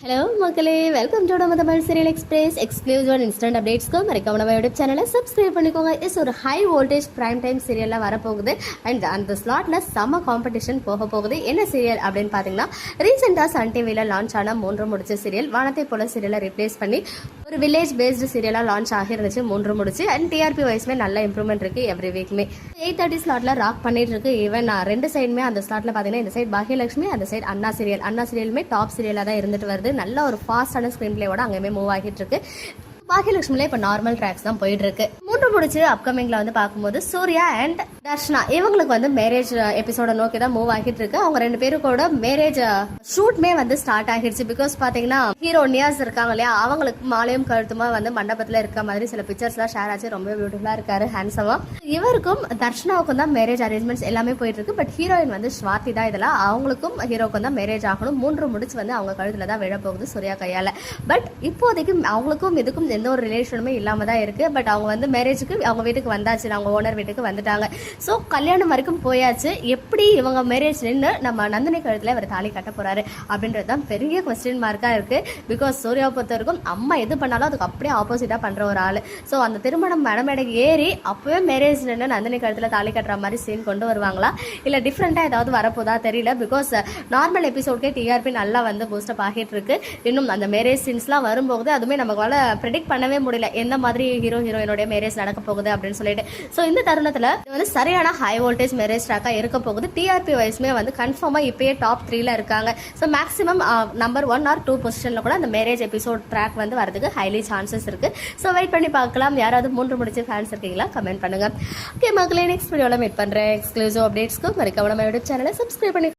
Hello மக்களே. Welcome to நம்ம Tamil serial express exclusive and instant அப்டேட்ஸ்க்கு மறக்காம நம்ம யூடியூப் சேனலை சப்ஸ்கிரைப் பண்ணிக்கோங்க. இஸ் ஒரு ஹை வோல்டேஜ் பிரைம் டைம் சீரியலாக வரப்போகுது. அண்ட் அந்த ஸ்லாட்டில் செம காம்படிஷன் போக போகுது. என்ன சீரியல் அப்படின்னு பார்த்தீங்கன்னா ரீசெண்டாக சன் டிவியில் லான்ச் ஆன மூன்று முடிச்ச சீரியல் வானத்தை போல சீரியலை ரிப்ளேஸ் பண்ணி ஒரு வில்லேஜ் பேஸ்டு சீரியலாக லான்ச் ஆகிருந்துச்சு மூன்று முடிச்சு. அண்ட் டிஆர்பி வைஸ்மே நல்ல இம்ப்ரூவ்மெண்ட் இருக்கு எவ்ரி வீக்மே எயிட் தேர்ட்டி ஸ்லாட்ல ராக் பண்ணிட்டு இருக்கு. ஈவன் ரெண்டு சைடுமே அந்த ஸ்லாட்டில் பார்த்தீங்கன்னா இந்த சைடு பாகியலட்சுமி அந்த சைடு அண்ணா சீரியல் அண்ணா சீரியலுமே டாப் சீரியலாக தான் இருந்துட்டு வருது. நல்ல ஒரு ஃபாஸ்டான ஸ்க்ரீன் பிளேவோட அங்கேயுமே மூவ் ஆகிட்டு இருக்கு. பாகியலட்சுமில இப்போ நார்மல் ட்ராக்ஸ் தான் போயிட்டு இருக்கு மூன்று முடிச்சு அப்கமிங்ல வந்து பார்க்கும்போது சூர்யா அண்ட் தர்ஷனா இவங்களுக்கு வந்து மேரேஜ் எபிசோட uh, நோக்கி தான் மூவ் ஆகிட்டு இருக்கு அவங்க ரெண்டு பேரும் கூட மேரேஜ் ஷூட்மே uh, வந்து ஸ்டார்ட் ஆகிடுச்சு. பிகாஸ் பாத்தீங்கன்னா ஹீரோ நியாஸ் இருக்காங்க இல்லையா? அவங்களுக்கு மாலையும் கழுத்துமா வந்து மண்டபத்துல இருக்க மாதிரி சில பிக்சர்ஸ் எல்லாம் ஷேர் ஆச்சு. ரொம்ப பியூட்டிஃபுல்லா இருக்காரு ஹேண்ட்ஸமா இவருக்கும் தர்ஷனாவுக்கும் தான் மேரேஜ் அரேஞ்ச்மெண்ட்ஸ் எல்லாமே போயிட்டு இருக்கு பட் ஹீரோயின் வந்து ஸ்வாதி தான் இதெல்லாம். அவங்களுக்கும் ஹீரோக்கும் தான் மேரேஜ் ஆகணும். மூன்று முடிச்சு வந்து அவங்க கழுத்துல தான் விழ போகுது சூர்யா கையால. பட் இப்போதைக்கு அவங்களுக்கும் இதுக்கும் எந்த ஒரு ரிலேஷனுமே இல்லாம தான் இருக்கு. பட் அவங்க வந்து மேரேஜுக்கு அவங்க வீட்டுக்கு வந்தாச்சு. அவங்க ஓனர் வீட்டுக்கு வந்துட்டாங்க. ஸோ கல்யாணம் வரைக்கும் போயாச்சு. எப்படி இவங்க மேரேஜ் நின்று நம்ம நந்தினி கழுத்துல இவர் தாலி கட்ட போறாரு அப்படின்றது தான் பெரிய கொஸ்டின் மார்க்கா இருக்கு. பிகாஸ் சூர்யா பொறுத்த வரைக்கும் அம்மா எது பண்ணாலும் அதுக்கு அப்படியே ஆப்போசிட்டா பண்ற ஒரு ஆள். ஸோ அந்த திருமணம் மடமேடைக்கு ஏறி அப்பவே மேரேஜ் நின்று நந்தினி கழுத்துல தாலி கட்டுற மாதிரி சீன் கொண்டு வருவாங்களா? இல்லை டிஃப்ரெண்ட்டாக ஏதாவது வரப்போதா தெரியல. பிகாஸ் நார்மல் எபிசோட்கே டிஆர்பி நல்லா வந்து பூஸ்டப் ஆகிட்டு இருக்கு. இன்னும் அந்த மேரேஜ் சீன்ஸ்லாம் வரும்போது அதுவுமே நம்மளால ப்ரெடிக்ட் பண்ணவே முடியல. எந்த மாதிரி ஹீரோ ஹீரோயினுடைய மேரேஜ் நடக்க போகுது அப்படின்னு சொல்லிட்டு. ஸோ இந்த தருணத்தில் இது வந்து சரியான ஹை வோல்டேஜ் மேரேஜ் ட்ராக்கா இருக்க போகுது. டிஆர்பி வைஸ்மே வந்து கன்ஃபார்மாக இப்பயே டாப் த்ரீல இருக்காங்க. So maximum number one or two பொசிஷனில் கூட அந்த மேரேஜ் எபிசோட் ட்ராக் வந்து வரதுக்கு ஹைலி சான்சஸ் இருக்கு. ஸோ வெயிட் பண்ணி பார்க்கலாம். யாராவது மூன்று முடிச்ச ஃபேன்ஸ் இருக்கீங்களா? கமெண்ட் பண்ணுங்க. ஓகே மக்களே நெக்ஸ்ட் வீடியோவில் மீட் பண்ணுறேன் எக்ஸ்க்ளூசிவ் அப்டேட்ஸ்க்கு மறக்காம நம்ம யூடியூப் சேனலை சப்ஸ்கிரைப் பண்ணி